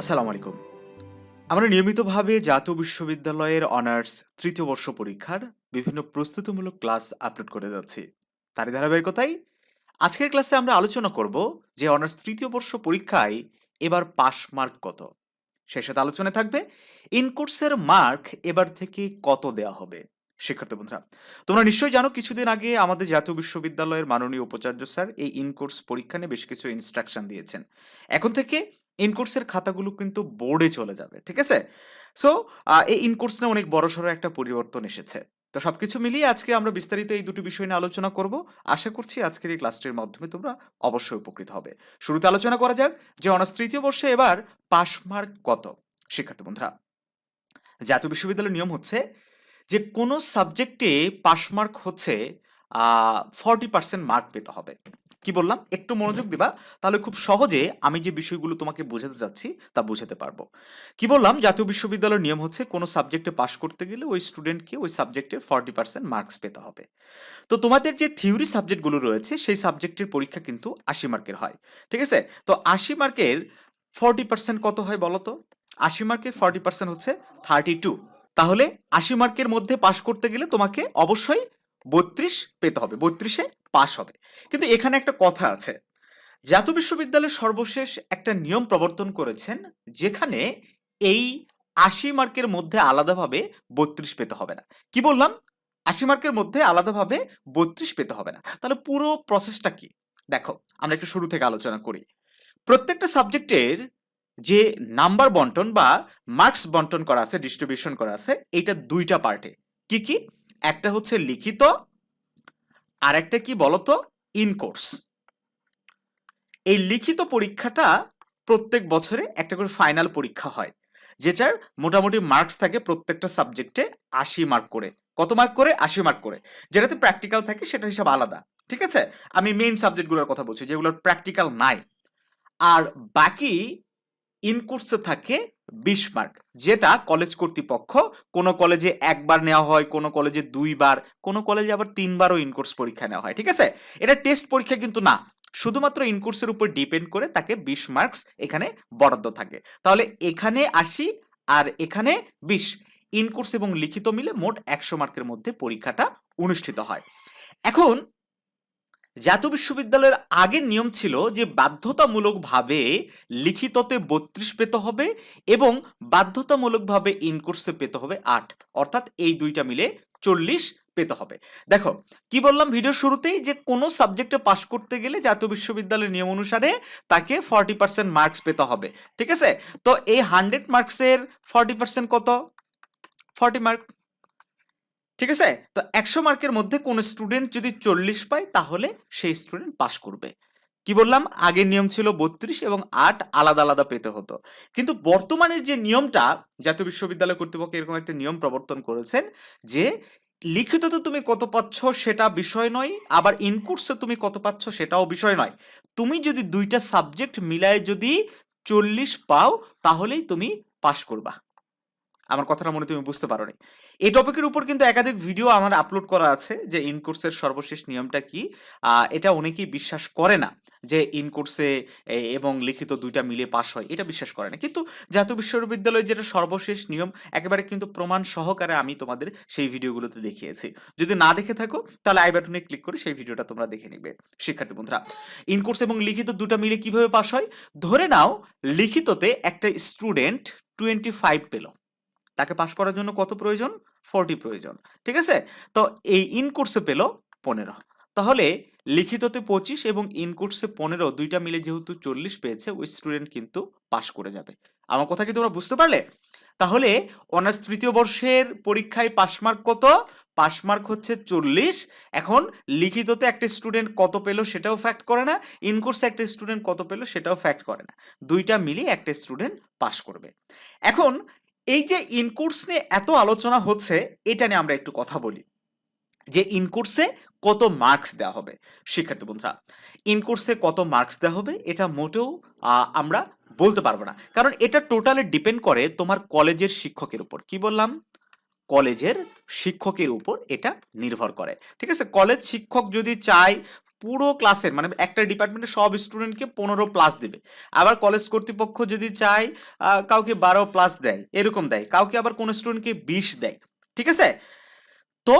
আসসালামু আলাইকুম। আমরা নিয়মিতভাবে জাতীয় বিশ্ববিদ্যালয়ের অনার্স তৃতীয় বর্ষ পরীক্ষার বিভিন্ন প্রস্তুতিমূলক ক্লাস আপলোড করে যাচ্ছি। তারই ধারাবাহিকতায় আজকের ক্লাসে আমরা আলোচনা করব যে অনার্স তৃতীয় বর্ষ পরীক্ষায় এবার পাস মার্ক কত। সেই সাথে আলোচনায় থাকবে ইনকোর্সের মার্ক এবার থেকে কত দেওয়া হবে। শিক্ষার্থী বন্ধুরা, তোমরা নিশ্চয়ই জানো কিছুদিন আগে আমাদের জাতীয় বিশ্ববিদ্যালয়ের মাননীয় উপাচার্য স্যার এই ইনকোর্স পরীক্ষা নিয়ে বেশ কিছু ইনস্ট্রাকশন দিয়েছেন। এখন থেকে ইনকোর্সের খাতাগুলো কিন্তু বোর্ডে চলে যাবে, ঠিক আছে? সো এই ইনকোর্স নিয়ে অনেক বড়সড় একটা পরিবর্তন এসেছে। তো সবকিছু মিলিয়ে আজকে আমরা বিস্তারিত এই দুটি বিষয় নিয়ে আলোচনা করব। আশা করছি আজকের এই ক্লাসটির মাধ্যমে তোমরা অবশ্যই উপকৃত হবে। শুরুতে আলোচনা করা যাক যে অনার্স তৃতীয় বর্ষে এবার পাস মার্ক কত? শিক্ষার্থী বন্ধুরা, জাতীয় বিশ্ববিদ্যালয়ের নিয়ম হচ্ছে যে কোনো সাবজেক্টে পাস মার্ক হচ্ছে ফর্টি পার্সেন্ট মার্ক পেতে হবে। কি বললাম? একটু মনোযোগ দিবা, তাহলে খুব সহজে আমি যে বিষয়গুলো তোমাকে বোঝাতে যাচ্ছি, তা বোঝাতে পারব। কি বললাম? জাতীয় বিশ্ববিদ্যালয়ের নিয়ম হচ্ছে, কোনো সাবজেক্টে পাশ করতে গেলে ওই স্টুডেন্টকে ওই সাবজেক্টের ফর্টি পার্সেন্ট মার্কস পেতে হবে। তো তোমাদের যে থিওরি সাবজেক্টগুলো রয়েছে, সেই সাবজেক্টের পরীক্ষা কিন্তু আশি মার্কের হয়। ঠিক আছে? তো আশি মার্কের ফর্টি পার্সেন্ট কত হয় বলো তো? আশি মার্কের ফর্টি পার্সেন্ট হচ্ছে থার্টি টু। তাহলে আশি মার্কের মধ্যে পাশ করতে গেলে তোমাকে অবশ্যই বত্রিশ পেতে হবে, বত্রিশে পাশ হবে। কিন্তু এখানে একটা কথা আছে। জাতীয় বিশ্ববিদ্যালয়ের সর্বশেষ একটা নিয়ম প্রবর্তন করেছেন, যেখানে এই আশি মার্কের মধ্যে আলাদাভাবে বত্রিশ পেতে হবে না। কি বললাম? আশি মার্কের মধ্যে আলাদাভাবে বত্রিশ পেতে হবে না। তাহলে পুরো প্রসেসটা কি? দেখো, আমরা একটু শুরু থেকে আলোচনা করি। প্রত্যেকটা সাবজেক্টের যে নাম্বার বন্টন বা মার্কস বন্টন করা আছে ডিস্ট্রিবিউশন করা আছে এটা দুইটা পার্টে কি কি? একটা হচ্ছে লিখিত আর একটা কি বলতো? ইনকোর্স এই লিখিত পরীক্ষাটা প্রত্যেক বছরে একটা করে ফাইনাল পরীক্ষা হয়, যেটার মোটামুটি মার্কস থাকে প্রত্যেকটা সাবজেক্টে আশি মার্ক করে। কত মার্ক করে? আশি মার্ক করে। যেটাতে প্র্যাকটিক্যাল থাকে সেটা হিসাব আলাদা, ঠিক আছে? আমি মেইন সাবজেক্টগুলোর কথা বলছি, যেগুলোর প্র্যাকটিক্যাল নাই। আর বাকি ইনকোর্সে থাকে বিশ মার্ক যেটা কলেজ কর্তৃপক্ষ, কোনো কলেজে একবার নেওয়া হয়, কোনো কলেজে দুইবার, কোনো কলেজে আবার তিনবারও ইনকোর্স পরীক্ষা নেওয়া হয়, ঠিক আছে? এটা টেস্ট পরীক্ষা কিন্তু না, শুধুমাত্র ইনকোর্সের উপর ডিপেন্ড করে তাকে বিশ মার্কস এখানে বরাদ্দ থাকে। তাহলে এখানে আশি আর এখানে বিশ ইনকোর্স এবং লিখিত মিলে মোট একশো মার্কের মধ্যে পরীক্ষাটা অনুষ্ঠিত হয়। এখন জাতীয় বিশ্ববিদ্যালয়ের আগের নিয়ম ছিল যে বাধ্যতামূলকভাবে লিখিততে বত্রিশ পেতে হবে এবং বাধ্যতামূলকভাবে ইনকোর্সে পেতে হবে আট। অর্থাৎ এই দুইটা মিলে চল্লিশ পেতে হবে। দেখো, কি বললাম ভিডিওর শুরুতেই? যে কোনো সাবজেক্টে পাশ করতে গেলে জাতীয় বিশ্ববিদ্যালয়ের নিয়ম অনুসারে তাকে ফর্টি পার্সেন্ট মার্কস পেতে হবে। ঠিক আছে? তো এই হান্ড্রেড মার্কসের ফর্টি পার্সেন্ট কত? ফর্টি মার্ক ঠিক আছে? তো একশো মার্কের মধ্যে কোনো স্টুডেন্ট যদি চল্লিশ পায়, তাহলে সেই স্টুডেন্ট পাশ করবে। কি বললাম? আগের নিয়ম ছিল বত্রিশ এবং আট আলাদা আলাদা পেতে হতো। কিন্তু বর্তমানের যে নিয়মটা, জাতীয় বিশ্ববিদ্যালয় কর্তৃপক্ষ এরকম একটা নিয়ম প্রবর্তন করেছেন যে লিখিত তো তুমি কত পাচ্ছ সেটা বিষয় নয়, আবার ইনকোর্সে তুমি কত পাচ্ছ সেটাও বিষয় নয়। তুমি যদি দুইটা সাবজেক্ট মিলায় যদি চল্লিশ পাও, তাহলেই তুমি পাশ করবা। আমার কথাটা মনে তুমি বুঝতে পারো এই টপিকের উপর কিন্তু একাধিক ভিডিও আমার আপলোড করা আছে যে ইনকোর্সের সর্বশেষ নিয়মটা কি? এটা অনেকেই বিশ্বাস করে না যে ইনকোর্সে এবং লিখিত দুইটা মিলে পাশ হয়, এটা বিশ্বাস করে না। কিন্তু জাতীয় বিশ্ববিদ্যালয়ের যেটা সর্বশেষ নিয়ম, একেবারে কিন্তু প্রমাণ সহকারে আমি তোমাদের সেই ভিডিওগুলোতে দেখিয়েছি। যদি না দেখে থাকো, তাহলে আই বাটনে ক্লিক করে সেই ভিডিওটা তোমরা দেখে নিবে, শিক্ষার্থী বন্ধুরা। ইনকোর্স এবং লিখিত দুটা মিলে কীভাবে পাশ হয়? ধরে নাও, লিখিততে একটা স্টুডেন্ট টোয়েন্টি ফাইভ পেল। তাকে পাস করার জন্য কত প্রয়োজন? ফোরটি প্রয়োজন। ঠিক আছে? তো এই ইনকোর্সে পেল পনেরো। তাহলে লিখিততে পঁচিশ এবং ইনকোর্সে পনেরো দুইটা মিলে যেহেতু চল্লিশ পেয়েছে, ওই স্টুডেন্ট কিন্তু পাশ করে যাবে। আমার কথা কি তোমরা বুঝতে পারলে? তাহলে অনার্স তৃতীয় বর্ষের পরীক্ষায় পাস মার্ক কত? পাস মার্ক হচ্ছে চল্লিশ। এখন লিখিততে একটা স্টুডেন্ট কত পেল সেটাও ফ্যাক্ট করে না ইনকোর্সে একটা স্টুডেন্ট কত পেল সেটাও ফ্যাক্ট করে না। দুইটা মিলিয়ে একটা স্টুডেন্ট পাশ করবে। এখন এই যে ইনকোর্স নিয়ে এত আলোচনা হচ্ছে, এটা নিয়ে আমরা একটু কথা বলি। যে ইনকোর্সে কত মার্কস দেওয়া হবে। শিক্ষার্থী বন্ধুরা ইনকোর্সে কত মার্কস দেওয়া হবে, এটা মোটেও আমরা বলতে পারব না। কারণ এটা টোটালি ডিপেন্ড করে তোমার কলেজের শিক্ষকের উপর। কি বললাম? কলেজের শিক্ষকের উপর এটা নির্ভর করে। ঠিক আছে? কলেজ শিক্ষক যদি চায় পুরো ক্লাসের মানে একটা ডিপার্টমেন্টের সব স্টুডেন্টকে পনেরো প্লাস দেবে। আবার কলেজ কর্তৃপক্ষ যদি চায় কাউকে বারো প্লাস দেয়, এরকম দেয়। কাউকে আবার কোনো স্টুডেন্টকে বিশ দেয়। ঠিক আছে? তো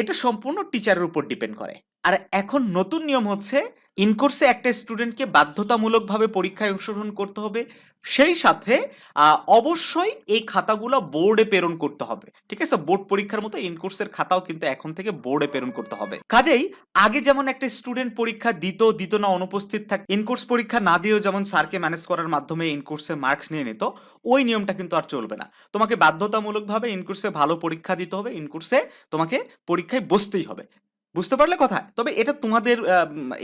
এটা সম্পূর্ণ টিচারের উপর ডিপেন্ড করে। আর এখন নতুন নিয়ম হচ্ছে ইনকোর্সে একটা স্টুডেন্টকে বাধ্যতামূলকভাবে পরীক্ষায় অংশগ্রহণ করতে হবে। সেই সাথে অবশ্যই এই খাতাগুলো বোর্ডে প্রেরণ করতে হবে। ঠিক আছে? বোর্ড পরীক্ষার মতো ইনকোর্সের খাতাও কিন্তু এখন থেকে বোর্ডে প্রেরণ করতে হবে। কাজেই, আগে যেমন একটা স্টুডেন্ট পরীক্ষা দিত দিত না, অনুপস্থিত থাক ইনকোর্স পরীক্ষা না দিয়েও যেমন স্যারকে ম্যানেজ করার মাধ্যমে ইনকোর্সে মার্কস নিয়ে নিত, ওই নিয়মটা কিন্তু আর চলবে না। তোমাকে বাধ্যতামূলকভাবে ইনকোর্সে ভালো পরীক্ষা দিতে হবে ইনকোর্সে তোমাকে পরীক্ষায় বসতেই হবে। বুঝতে পারলে কথা তবে এটা তোমাদের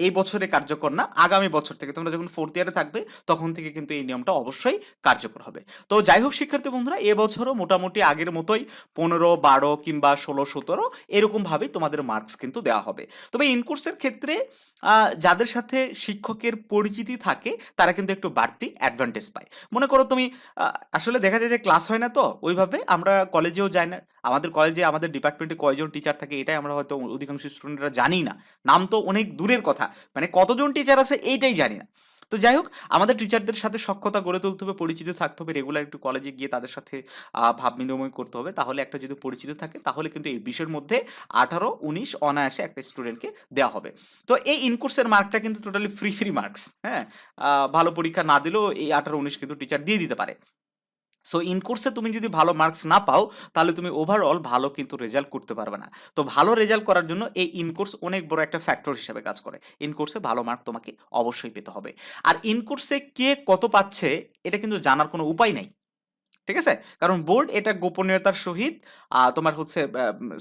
এই বছরে কার্যকর না, আগামী বছর থেকে। তোমরা যখন ফোর্থ ইয়ারে থাকবে, তখন থেকে কিন্তু এই নিয়মটা অবশ্যই কার্যকর হবে। তো যাই হোক, শিক্ষার্থী বন্ধুরা এবছরও মোটামুটি আগের মতোই পনেরো, বারো কিংবা ষোলো, সতেরো এরকমভাবেই তোমাদের মার্কস কিন্তু দেওয়া হবে। তবে ইনকোর্সের ক্ষেত্রে যাদের সাথে শিক্ষকের পরিচিতি থাকে, তারা কিন্তু একটু বাড়তি অ্যাডভান্টেজ পায়। মনে করো তুমি আসলে দেখা যায় যে ক্লাস হয় না তো, ওইভাবে আমরা কলেজেও যাই না। আমাদের কলেজে আমাদের ডিপার্টমেন্টে কয়জন টিচার থাকে, এটাই আমরা হয়তো অধিকাংশ স্টুডেন্টরা জানি না। নাম তো অনেক দূরের কথা মানে কতজন টিচার আছে এইটাই জানি না। তো যাই হোক, আমাদের টিচারদের সাথে সক্ষতা গড়ে তুলতে হবে, পরিচিত থাকতে হবে রেগুলার একটু কলেজে গিয়ে তাদের সাথে ভাব বিনিময় করতে হবে। তাহলে একটা যদি পরিচিত থাকে, তাহলে কিন্তু এই বিষয়ের মধ্যে আঠারো, উনিশ অনায়াসে একটা স্টুডেন্টকে দেওয়া হবে। তো এই ইনকোর্সের মার্কটা কিন্তু টোটালি ফ্রি ফ্রি মার্কস হ্যাঁ? ভালো পরীক্ষা না দিলেও এই আঠারো, উনিশ কিন্তু টিচার দিয়ে দিতে পারে। সো ইন কোর্সে তুমি যদি ভালো মার্কস না পাও, তাহলে তুমি ওভারঅল ভালো কিন্তু রেজাল্ট করতে পারবে না। তো ভালো রেজাল্ট করার জন্য এই ইন কোর্স অনেক বড় একটা ফ্যাক্টর হিসেবে কাজ করে। ইন কোর্সে ভালো মার্ক তোমাকে অবশ্যই পেতে হবে। আর ইন কোর্সে কে কত পাচ্ছে, এটা কিন্তু জানার কোনো উপায় নেই। ঠিক আছে? কারণ বোর্ড এটা গোপনীয়তার সহিত তোমার হচ্ছে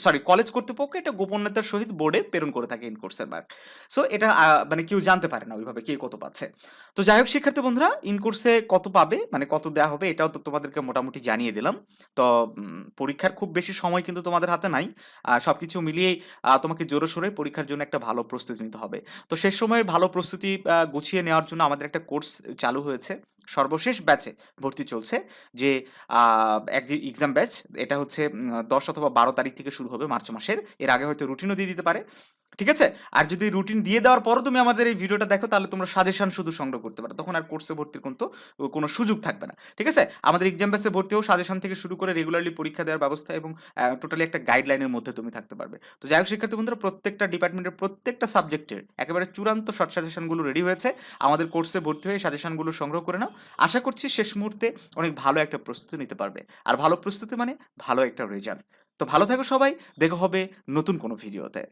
সরি কলেজ কর্তৃপক্ষ এটা গোপনীয়তার সহিত বোর্ডে প্রেরণ করে থাকে ইন কোর্সের মার্ক সো এটা মানে কেউ জানতে পারে না ওইভাবে কে কত পাচ্ছে। তো যাই হোক, শিক্ষার্থী বন্ধুরা ইন কোর্সে কত পাবে মানে কত দেওয়া হবে, এটাও তো তোমাদেরকে মোটামুটি জানিয়ে দিলাম। তো পরীক্ষার খুব বেশি সময় কিন্তু তোমাদের হাতে নাই। সব কিছু মিলিয়েই তোমাকে জোরে সোরে পরীক্ষার জন্য একটা ভালো প্রস্তুতি নিতে হবে। তো শেষ সময় ভালো প্রস্তুতি গুছিয়ে নেওয়ার জন্য আমাদের একটা কোর্স চালু হয়েছে। সর্বশেষ ব্যাচে ভর্তি চলছে যে এক যে এক্সাম ব্যাচ এটা হচ্ছে দশ অথবা বারো তারিখ থেকে শুরু হবে মার্চ মাসের। এর আগে হয়তো রুটিনও দিয়ে দিতে পারে। ঠিক আছে? আর যদি রুটিন দিয়ে দেওয়ার পরও তুমি আমাদের এই ভিডিওটা দেখো, তাহলে তোমরা সাজেশন শুধু সংগ্রহ করতে পারো। তখন আর কোর্সে ভর্তির কিন্তু কোনো সুযোগ থাকবে না। ঠিক আছে? আমাদের এক্সাম ভর্তি হোক সাজেশন থেকে শুরু করে রেগুলারলি পরীক্ষা দেওয়ার ব্যবস্থা এবং টোটালি একটা গাইডলাইনের মধ্যে তুমি থাকতে পারবে। তো যাই হোক শিক্ষার্থী বন্ধুরা, প্রত্যেকটা ডিপার্টমেন্টের প্রত্যেকটা সাবজেক্টের একেবারে চূড়ান্ত শর্ট সাজেশনগুলো রেডি হয়েছে। আমাদের কোর্সে ভর্তি হয়ে সাজেশনগুলো সংগ্রহ করে নাও। আশা করছি শেষ মুহূর্তে অনেক ভালো একটা প্রস্তুতি নিতে পারবে। আর ভালো প্রস্তুতি মানে ভালো একটা রেজাল্ট তো ভালো থাকো সবাই। দেখা হবে নতুন কোনো ভিডিওতে